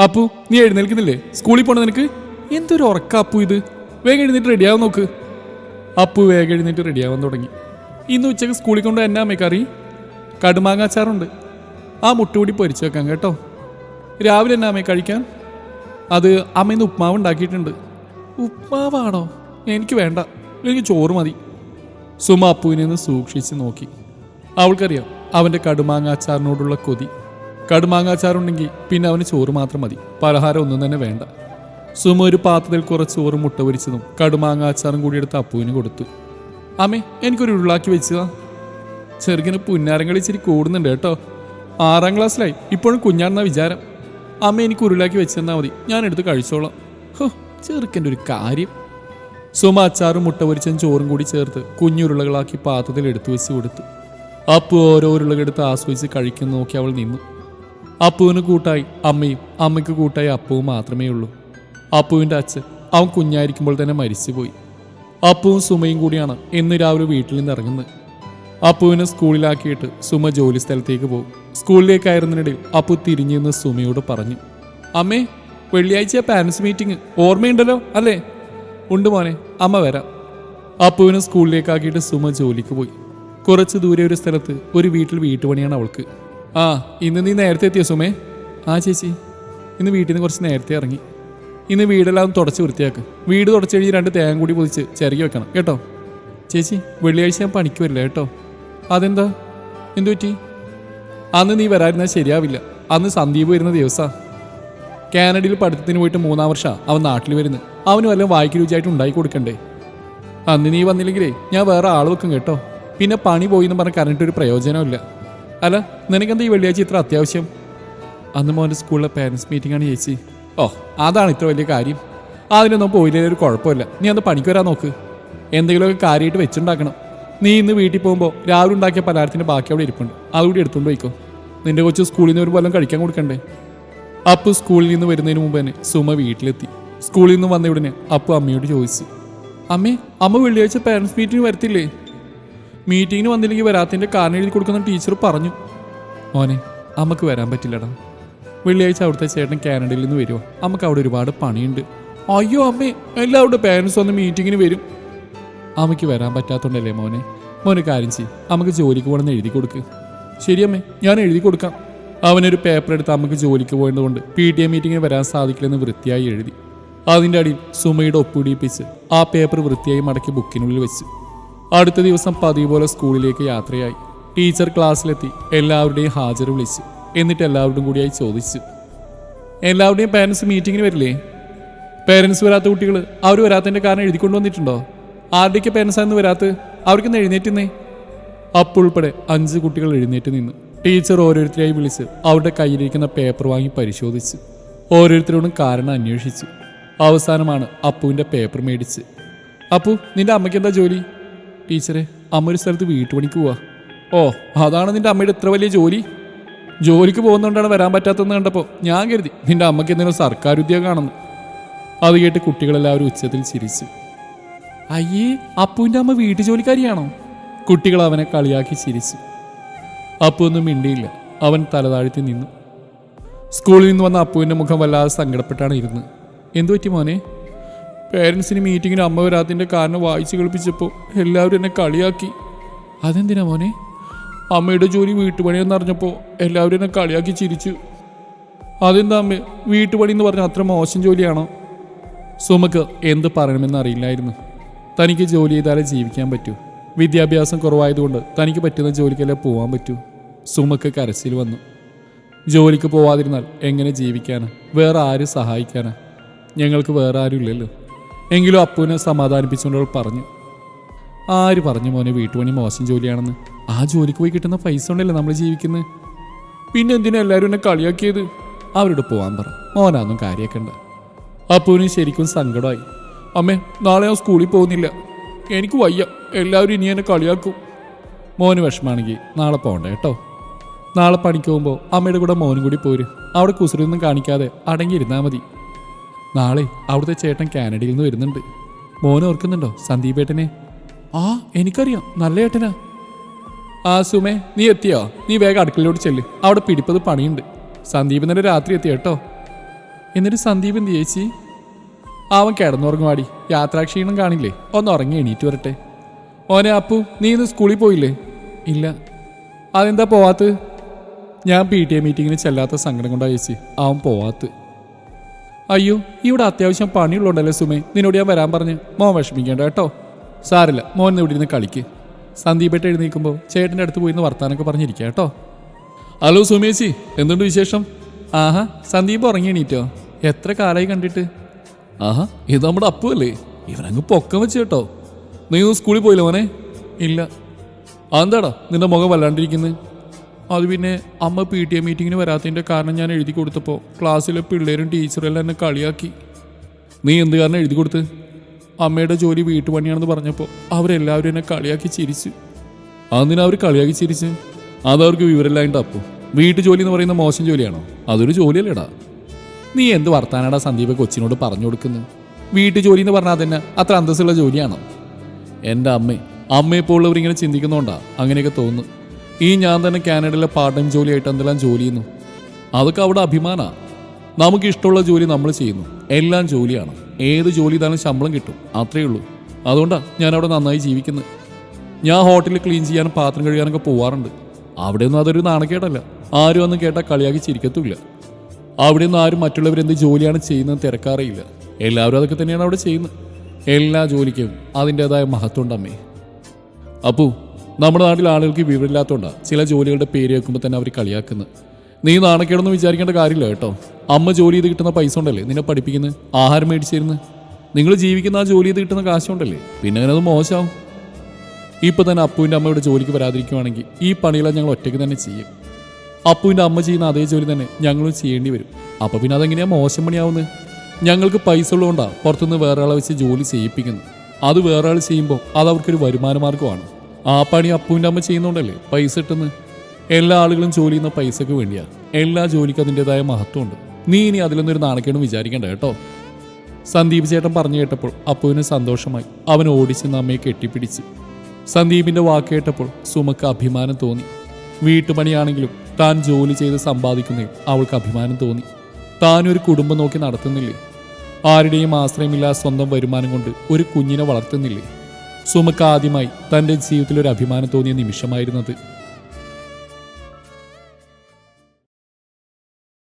അപ്പു നീ എഴുന്നേൽക്കുന്നില്ലേ? സ്കൂളിൽ പോണ നിനക്ക്? എന്തൊരു ഉറക്ക അപ്പു ഇത്? വേഗം എഴുന്നേറ്റ് റെഡിയാവാൻ നോക്ക്. അപ്പു വേഗം എഴുന്നേറ്റ് റെഡിയാവാൻ തുടങ്ങി. ഇന്ന് ഉച്ചയ്ക്ക് സ്കൂളിൽ കൊണ്ട് എന്നാ അമ്മയ്ക്ക് കറി കടുമാങ്ങാച്ചാറുണ്ട്. ആ മുട്ടുകൂടി പൊരിച്ചു വെക്കാം കേട്ടോ. രാവിലെ എന്നാ അമ്മയെ കഴിക്കാൻ. അത് അമ്മ ഇന്ന് ഉപ്മാവ് ഉണ്ടാക്കിയിട്ടുണ്ട്. ഉപ്മാവാണോ? എനിക്ക് വേണ്ട. എനിക്ക് ചോറ് മതി. സുമ അപ്പുവിനെ ഒന്ന് സൂക്ഷിച്ച് നോക്കി. അവൾക്കറിയാം അവന്റെ കടുമാങ്ങാച്ചാറിനോടുള്ള കൊതി. കടുമാങ്ങാച്ചാറുണ്ടെങ്കിൽ പിന്നെ അവന് ചോറ് മാത്രം മതി. പലഹാരം ഒന്നും തന്നെ വേണ്ട. സുമ ഒരു പാത്രത്തിൽ കുറച്ച് ചോറ് മുട്ട പൊരിച്ചതും കടുമാങ്ങാച്ചാറും കൂടി എടുത്ത് അപ്പുവിന് കൊടുത്തു. അമ്മേ എനിക്കൊരു ഉരുളാക്കി വെച്ചതാ. ചെറുകിന് പുന്നാരങ്ങളി ഇച്ചിരി കൂടുന്നുണ്ട് കേട്ടോ. ആറാം ക്ലാസ്സിലായി. ഇപ്പോഴും കുഞ്ഞാണെന്ന വിചാരം. അമ്മ എനിക്ക് ഉരുളാക്കി വെച്ചെന്നാൽ മതി. ഞാൻ എടുത്ത് കഴിച്ചോളാം. ഹോ ചെറുക്കന്റെ ഒരു കാര്യം. സുമ അച്ചാറും മുട്ട പൊരിച്ചും ചോറും കൂടി ചേർത്ത് കുഞ്ഞുരുളകളാക്കി പാത്രത്തിൽ എടുത്തു വെച്ച് കൊടുത്തു. അപ്പു ഓരോ ഉരുളകളെടുത്ത് ആസ്വദിച്ച് കഴിക്കുന്ന നോക്കി അവൾ നിന്നു. അപ്പുവിന് കൂട്ടായി അമ്മയും അമ്മയ്ക്ക് കൂട്ടായി അപ്പുവും മാത്രമേ ഉള്ളൂ. അപ്പുവിന്റെ അച്ഛൻ അവൻ കുഞ്ഞായിരിക്കുമ്പോൾ തന്നെ മരിച്ചുപോയി. അപ്പുവും സുമയും കൂടിയാണ് ഇന്ന് രാവിലെ വീട്ടിൽ നിന്ന് ഇറങ്ങുന്നത്. അപ്പുവിനെ സ്കൂളിലാക്കിയിട്ട് സുമ ജോലി സ്ഥലത്തേക്ക് പോകും. സ്കൂളിലേക്ക് ആയിരുന്നതിനിടയിൽ അപ്പു തിരിഞ്ഞു നിന്ന് സുമയോട് പറഞ്ഞു അമ്മേ വെള്ളിയാഴ്ച പാരൻസ് മീറ്റിംഗ് ഓർമ്മയുണ്ടല്ലോ അല്ലേ? ഉണ്ട് മോനെ അമ്മ വരാം. അപ്പുവിനെ സ്കൂളിലേക്കാക്കിയിട്ട് സുമ ജോലിക്ക് പോയി. കുറച്ച് ദൂരെ ഒരു സ്ഥലത്ത് ഒരു വീട്ടിൽ വീട്ടുപണിയാണ് അവൾക്ക്. ആ ഇന്ന് നീ നേരത്തെ എത്തിയ സുമേ? ആ ചേച്ചി. ഇന്ന് വീട്ടിൽ നിന്ന് കുറച്ച് നേരത്തെ ഇറങ്ങി. ഇന്ന് വീടെല്ലാം തുടച്ച് വൃത്തിയാക്ക്. വീട് തുടച്ച് കഴിഞ്ഞ് രണ്ട് തേങ്ങ കൂടി പൊതിച്ച് ചിരകി വെക്കണം കേട്ടോ? ചേച്ചി വെള്ളിയാഴ്ച ഞാൻ പണിക്ക് വരില്ല കേട്ടോ? അതെന്താ? എന്തു പറ്റി? അന്ന് നീ വരാതിരുന്നാൽ ശരിയാവില്ല. അന്ന് സന്ദീപ് വരുന്ന ദിവസമാണ് കാനഡയിൽ പഠിത്തത്തിന് പോയിട്ട് മൂന്നാം വർഷം അവൻ നാട്ടിൽ വരുന്നത്. അവന് വല്ല വായിക്ക് രുചിയായിട്ട് ഉണ്ടാക്കി കൊടുക്കണ്ടേ? അന്ന് നീ വന്നില്ലെങ്കിലേ ഞാൻ വേറെ ആൾ വെക്കും കേട്ടോ? പിന്നെ പണി പോയി എന്ന് പറഞ്ഞ് കറണ്ട് ഒരു പ്രയോജനമില്ല അല്ല നിനക്കെന്താ ഈ വെള്ളിയാഴ്ച ഇത്ര അത്യാവശ്യം? അന്ന് മോന്റെ സ്കൂളിലെ പാരൻസ് മീറ്റിംഗ് ആണ് ചേച്ചി. ഓ അതാണ് ഇത്ര വലിയ കാര്യം. അതിനൊന്നും പോയില്ലേ ഒരു കുഴപ്പമില്ല. നീ അന്ന് പണിക്ക് വരാൻ നോക്ക്. എന്തെങ്കിലുമൊക്കെ കാര്യമായിട്ട് വെച്ചുണ്ടാക്കണം. നീ ഇന്ന് വീട്ടിൽ പോകുമ്പോൾ രാവിലെ ഉണ്ടാക്കിയ പലഹാരത്തിന്റെ ബാക്കി അവിടെ ഇരിപ്പുണ്ട്. അതുകൂടി എടുത്തുകൊണ്ട് പോയിക്കോ. നിന്റെ കൊച്ചു സ്കൂളിൽ നിന്ന് ഒരു വല്ലതും കഴിക്കാൻ കൊടുക്കണ്ടേ? അപ്പു സ്കൂളിൽ നിന്ന് വരുന്നതിന് മുമ്പ് തന്നെ സുമ വീട്ടിലെത്തി. സ്കൂളിൽ നിന്ന് വന്ന ഉടനെ അപ്പു അമ്മയോട് ചോദിച്ചു. അമ്മേ അമ്മ വെള്ളിയാഴ്ച പാരൻസ് മീറ്റിംഗ് വരത്തില്ലേ? മീറ്റിങ്ങിന് വന്നില്ലെങ്കിൽ വരാത്തതിന്റെ കാരണം എഴുതി കൊടുക്കുന്ന ടീച്ചർ പറഞ്ഞു. മോനെ അമ്മയ്ക്ക് വരാൻ പറ്റില്ലടാ. വെള്ളിയാഴ്ച അവിടുത്തെ ചേട്ടൻ കാനഡയിൽ നിന്ന് വരുമോ അമ്മയ്ക്ക് അവിടെ ഒരുപാട് പണിയുണ്ട്. അയ്യോ അമ്മേ എല്ലാവരുടെ പേരൻസ് വന്ന് മീറ്റിങ്ങിന് വരും. അമ്മയ്ക്ക് വരാൻ പറ്റാത്തോണ്ടല്ലേ മോനെ? മോനെ കാര്യം ചെയ്യും. അമ്മയ്ക്ക് ജോലിക്ക് പോകണമെന്ന് എഴുതി കൊടുക്ക്. ശരിയമ്മേ ഞാൻ എഴുതി കൊടുക്കാം. അവനൊരു പേപ്പർ എടുത്ത് അമ്മയ്ക്ക് ജോലിക്ക് പോയതുകൊണ്ട് പി ടി എ മീറ്റിങ്ങിന് വരാൻ സാധിക്കില്ലെന്ന് വൃത്തിയായി എഴുതി. അതിന്റെ അടിയിൽ സുമയുടെ ഒപ്പിടിപ്പിച്ച് ആ പേപ്പർ വൃത്തിയായി മടക്കി ബുക്കിനുള്ളിൽ വെച്ചു. അടുത്ത ദിവസം പതിവ് പോലെ സ്കൂളിലേക്ക് യാത്രയായി. ടീച്ചർ ക്ലാസ്സിലെത്തി. എല്ലാവരുടെയും ഹാജർ വിളിച്ചു. എന്നിട്ട് എല്ലാവരുടെയും കൂടിയായി ചോദിച്ചു. എല്ലാവരുടെയും പാരൻസ് മീറ്റിങ്ങിന് വരില്ലേ? പേരൻസ് വരാത്ത കുട്ടികൾ അവർ വരാത്തതിന്റെ കാരണം എഴുതിക്കൊണ്ട് വന്നിട്ടുണ്ടോ? ആരുടെയൊക്കെ പേരൻസാന്ന് വരാത്ത അവർക്കൊന്ന് എഴുന്നേറ്റുന്നേ അപ്പുൾപ്പെടെ അഞ്ച് കുട്ടികൾ എഴുന്നേറ്റ് നിന്നു. ടീച്ചർ ഓരോരുത്തരെയായി വിളിച്ച് അവരുടെ കയ്യിലിരിക്കുന്ന പേപ്പർ വാങ്ങി പരിശോധിച്ചു. ഓരോരുത്തരോടും കാരണം അന്വേഷിച്ചു. അവസാനമാണ് അപ്പുവിന്റെ പേപ്പർ മേടിച്ച്. അപ്പു നിന്റെ അമ്മയ്ക്ക് എന്താ ജോലി? ടീച്ചറെ അമ്മ ഒരു സ്ഥലത്ത് വീട്ടുപണിക്ക് പോവാ. ഓ അതാണ് നിന്റെ അമ്മയുടെ ഇത്ര വലിയ ജോലി? ജോലിക്ക് പോകുന്നതുകൊണ്ടാണ് വരാൻ പറ്റാത്തതെന്ന് കണ്ടപ്പോൾ ഞാൻ കരുതി നിന്റെ അമ്മയ്ക്ക് എന്തെങ്കിലും സർക്കാർ ഉദ്യോഗമാണെന്ന് അത് കേട്ട് കുട്ടികളെല്ലാവരും ഉച്ചത്തിൽ ചിരിച്ചു. അയ്യേ അപ്പുവിന്റെ അമ്മ വീട്ടു ജോലിക്കാരിയാണോ? കുട്ടികൾ അവനെ കളിയാക്കി ചിരിച്ചു. അപ്പു ഒന്നും മിണ്ടിയില്ല. അവൻ തലതാഴ്ത്തി നിന്നു. സ്കൂളിൽ നിന്ന് വന്ന അപ്പുവിന്റെ മുഖം വല്ലാതെ സങ്കടപ്പെട്ടാണ് ഇരുന്ന് എന്തു പറ്റി മോനെ? പേരൻസിന് മീറ്റിങ്ങിന് അമ്മ വരാത്തിന്റെ കാരണം വായിച്ചു കളിപ്പിച്ചപ്പോൾ എല്ലാവരും എന്നെ കളിയാക്കി. അതെന്തിനാ മോനെ? അമ്മയുടെ ജോലി വീട്ടുപണിയെന്ന് അറിഞ്ഞപ്പോൾ എല്ലാവരും എന്നെ കളിയാക്കി ചിരിച്ചു. അതെന്താ അമ്മ? വീട്ടുപണി എന്ന് പറഞ്ഞാൽ അത്ര മോശം ജോലിയാണോ? സുമക്ക് എന്ത് പറയണമെന്ന് അറിയില്ലായിരുന്നു. തനിക്ക് ജോലി ചെയ്താലേ ജീവിക്കാൻ പറ്റൂ. വിദ്യാഭ്യാസം കുറവായതുകൊണ്ട് തനിക്ക് പറ്റുന്ന ജോലിക്കല്ലേ പോകാൻ പറ്റൂ. സുമക്ക് കരച്ചിൽ വന്നു. ജോലിക്ക് പോവാതിരുന്നാൽ എങ്ങനെ ജീവിക്കാനാ? വേറെ ആരും സഹായിക്കാനാ? ഞങ്ങൾക്ക് വേറെ ആരും ഇല്ലല്ലോ എങ്കിലും അപ്പുവിനെ സമാധാനിപ്പിച്ചുകൊണ്ട് പറഞ്ഞു ആര് പറഞ്ഞു മോനെ വീട്ടുപണി മോശം ജോലിയാണെന്ന്? ആ ജോലിക്ക് പോയി കിട്ടുന്ന പൈസ കൊണ്ടല്ലേ നമ്മൾ ജീവിക്കുന്നത് പിന്നെ എന്തിനാ എല്ലാവരും എന്നെ കളിയാക്കിയത്? അവരോട് പോവാൻ പറ മോനാന്നും കാര്യാക്കണ്ട. അപ്പുവിന് ശരിക്കും സങ്കടമായി അമ്മേ നാളെ ഞാൻ സ്കൂളിൽ പോകുന്നില്ല എനിക്ക് വയ്യ എല്ലാവരും ഇനി എന്നെ കളിയാക്കും. മോന് വിഷമാണെങ്കിൽ നാളെ പോകണ്ട കേട്ടോ. നാളെ പണിക്ക് പോകുമ്പോൾ അമ്മയുടെ കൂടെ മോനും കൂടി പോര് അവിടെ കുസൃതൊന്നും കാണിക്കാതെ അടങ്ങിയിരുന്നാൽ മതി. നാളെ അവിടുത്തെ ചേട്ടൻ കാനഡയിൽ നിന്ന് വരുന്നുണ്ട്. മോനെ ഓർക്കുന്നുണ്ടോ സന്ദീപ് ഏട്ടനെ ആ എനിക്കറിയാം. നല്ല ഏട്ടനാ. ആ സുമേ നീ എത്തിയോ? നീ വേഗം അടുക്കളയിലോട്ട് ചെല്ല്. അവിടെ പിടിപ്പത് പണിയുണ്ട്. സന്ദീപ് ഇന്നലെ രാത്രി എത്തി കേട്ടോ. എന്നിട്ട് സന്ദീപ് എന്ത് ചേച്ചി? അവൻ കിടന്നുറങ്ങുവാടി. യാത്രാക്ഷീണം കാണില്ലേ? ഒന്ന് ഉറങ്ങി എണീറ്റ് വരട്ടെ. ഓനെ അപ്പു നീ ഇന്ന് സ്കൂളിൽ പോയില്ലേ? ഇല്ല. അതെന്താ പോവാത്ത് ഞാൻ പി ടി എ മീറ്റിങ്ങിന് ചെല്ലാത്ത സങ്കടം കൊണ്ടാ ചേച്ചി. അവൻ പോവാത്ത് അയ്യോ ഇവിടെ അത്യാവശ്യം പണിയുള്ളുണ്ടല്ലേ സുമേ? നിന്നോട് ഞാൻ വരാൻ പറഞ്ഞ് മോൻ വിഷമിക്കേണ്ട കേട്ടോ. സാറില്ല മോൻ ഇവിടെ ഇരുന്ന് കളിക്ക്. സന്ദീപേട്ട് എഴുന്നേൽക്കുമ്പോൾ ചേട്ടന്റെ അടുത്ത് പോയി വർത്താനൊക്കെ പറഞ്ഞിരിക്കുക കേട്ടോ. ഹലോ സുമേശി എന്തുണ്ട് വിശേഷം? ആഹാ സന്ദീപ് ഉറങ്ങിയണീറ്റോ എത്ര കാലമായി കണ്ടിട്ട്? ആഹാ ഇത് നമ്മുടെ അപ്പു അല്ലേ? ഇവനങ്ങ് പൊക്കം വെച്ച് കേട്ടോ. നീ സ്കൂളിൽ പോയില്ല മോനെ? ഇല്ല. അതെന്താടാ നിന്റെ മുഖം വല്ലാണ്ടിരിക്കുന്നത് അത് പിന്നെ അമ്മ പി ടി എ മീറ്റിങ്ങിന് വരാത്തതിന്റെ കാരണം ഞാൻ എഴുതി കൊടുത്തപ്പോൾ ക്ലാസ്സിലെ പിള്ളേരും ടീച്ചറും എല്ലാം എന്നെ കളിയാക്കി. നീ എന്ത് കാരണം എഴുതി കൊടുത്ത്? അമ്മയുടെ ജോലി വീട്ടുപണിയാണെന്ന് പറഞ്ഞപ്പോൾ അവരെല്ലാവരും എന്നെ കളിയാക്കി ചിരിച്ചു. അതിനാ അവർ കളിയാക്കി ചിരിച്ച്? അതവർക്ക് വിവരമില്ലായിട്ട് അപ്പോൾ വീട്ടു ജോലി എന്ന് പറയുന്ന മോശം ജോലിയാണോ? അതൊരു ജോലിയല്ലേടാ. നീ എന്ത് വർത്താനാടാ സന്ദീപ് കൊച്ചിനോട് പറഞ്ഞു കൊടുക്കുന്നത് വീട്ടു ജോലി എന്ന് പറഞ്ഞാൽ തന്നെ അത്ര അന്തസ്സുള്ള ജോലിയാണോ? എന്റെ അമ്മേ അമ്മയെപ്പോൾ ഉള്ളവർ ഇങ്ങനെ ചിന്തിക്കുന്നോണ്ടാ അങ്ങനെയൊക്കെ തോന്നുന്നു. ഈ ഞാൻ തന്നെ കാനഡയിലെ പാർട്ട് ടൈം ജോലിയായിട്ട് എന്തെല്ലാം ജോലി ചെയ്യുന്നു? അതൊക്കെ അവിടെ അഭിമാനമാണ് നമുക്ക് ഇഷ്ടമുള്ള ജോലി നമ്മൾ ചെയ്യുന്നു. എല്ലാം ജോലിയാണ്. ഏത് ജോലി ചെയ്താലും ശമ്പളം കിട്ടും. അത്രയേ ഉള്ളൂ. അതുകൊണ്ടാണ് ഞാൻ അവിടെ നന്നായി ജീവിക്കുന്നത് ഞാൻ ഹോട്ടലിൽ ക്ലീൻ ചെയ്യാനും പാത്രം കഴുകാനൊക്കെ പോവാറുണ്ട്. അവിടെയൊന്നും അതൊരു നാണക്കേടല്ല. ആരും ഒന്നും കേട്ടാൽ കളിയാക്കി ചിരിക്കത്തുമില്ല. അവിടെയൊന്നും ആരും മറ്റുള്ളവരെന്ത് ജോലിയാണ് ചെയ്യുന്നത് തിരക്കാറേയില്ല. എല്ലാവരും അതൊക്കെ തന്നെയാണ് അവിടെ ചെയ്യുന്നത് എല്ലാ ജോലിക്കും അതിന്റെതായ മഹത്വം ഉണ്ടമ്മേ അപ്പു നമ്മുടെ നാട്ടിൽ ആളുകൾക്ക് വിവരമില്ലാത്തതുകൊണ്ട് ചില ജോലികളുടെ പേര് കേൾക്കുമ്പോൾ തന്നെ അവർ കളിയാക്കുന്നത് നീ നാണക്കേടൊന്നും വിചാരിക്കേണ്ട കാര്യമില്ല കേട്ടോ. അമ്മ ജോലി ചെയ്ത് കിട്ടുന്ന പൈസ ഉണ്ടല്ലേ നിന്നെ പഠിപ്പിക്കുന്നത് ആഹാരം മേടിച്ചിരുന്ന്. നിങ്ങൾ ജീവിക്കുന്ന ആ ജോലി ചെയ്ത് കിട്ടുന്ന കാശുണ്ടല്ലേ? പിന്നെ അങ്ങനെ അത് മോശമാവും ഇപ്പം തന്നെ അപ്പുവിന്റെ അമ്മ ഇവിടെ ജോലിക്ക് വരാതിരിക്കുവാണെങ്കിൽ ഈ പണികളെ ഞങ്ങൾ ഒറ്റയ്ക്ക് തന്നെ ചെയ്യും. അപ്പുവിന്റെ അമ്മ ചെയ്യുന്ന അതേ ജോലി തന്നെ ഞങ്ങളും ചെയ്യേണ്ടി വരും. അപ്പോൾ പിന്നെ അതെങ്ങനെയാണ് മോശം പണിയാവുന്നത് ഞങ്ങൾക്ക് പൈസ ഉള്ളതുകൊണ്ടാണ് പുറത്തുനിന്ന് വേറെ ആളെ വെച്ച് ജോലി ചെയ്യിപ്പിക്കുന്നത് അത് വേറെ ആൾ ചെയ്യുമ്പോൾ അത് അവർക്കൊരു വരുമാന മാർഗമാണ് ആ പണി അപ്പുവിന്റെ അമ്മ ചെയ്യുന്നോണ്ടല്ലേ പൈസ ഇട്ടെന്ന്? എല്ലാ ആളുകളും ജോലി ചെയ്യുന്ന പൈസക്ക് വേണ്ടിയാ. എല്ലാ ജോലിക്കും അതിന്റെതായ മഹത്വമുണ്ട്. നീ ഇനി അതിലൊന്നും ഒരു നാണക്കേടും വിചാരിക്കണ്ട കേട്ടോ. സന്ദീപ് ചേട്ടൻ പറഞ്ഞു കേട്ടപ്പോൾ അപ്പുവിന് സന്തോഷമായി. അവൻ ഓടിച്ചെന്ന് അമ്മയെ കെട്ടിപ്പിടിച്ച്. സന്ദീപിന്റെ വാക്ക് കേട്ടപ്പോൾ സുമക്ക് അഭിമാനം തോന്നി. വീട്ടുപണിയാണെങ്കിലും താൻ ജോലി ചെയ്ത് സമ്പാദിക്കുന്നതിൽ അവൾക്ക് അഭിമാനം തോന്നി. താനൊരു കുടുംബം നോക്കി നടത്തുന്നില്ലേ? ആരുടെയും ആശ്രയമില്ലാ സ്വന്തം വരുമാനം കൊണ്ട് ഒരു കുഞ്ഞിനെ വളർത്തുന്നില്ലേ? സുമക്ക് ആദ്യമായി തന്റെ ജീവിതത്തിൽ ഒരു അഭിമാനം തോന്നിയ നിമിഷമായിരുന്നത്.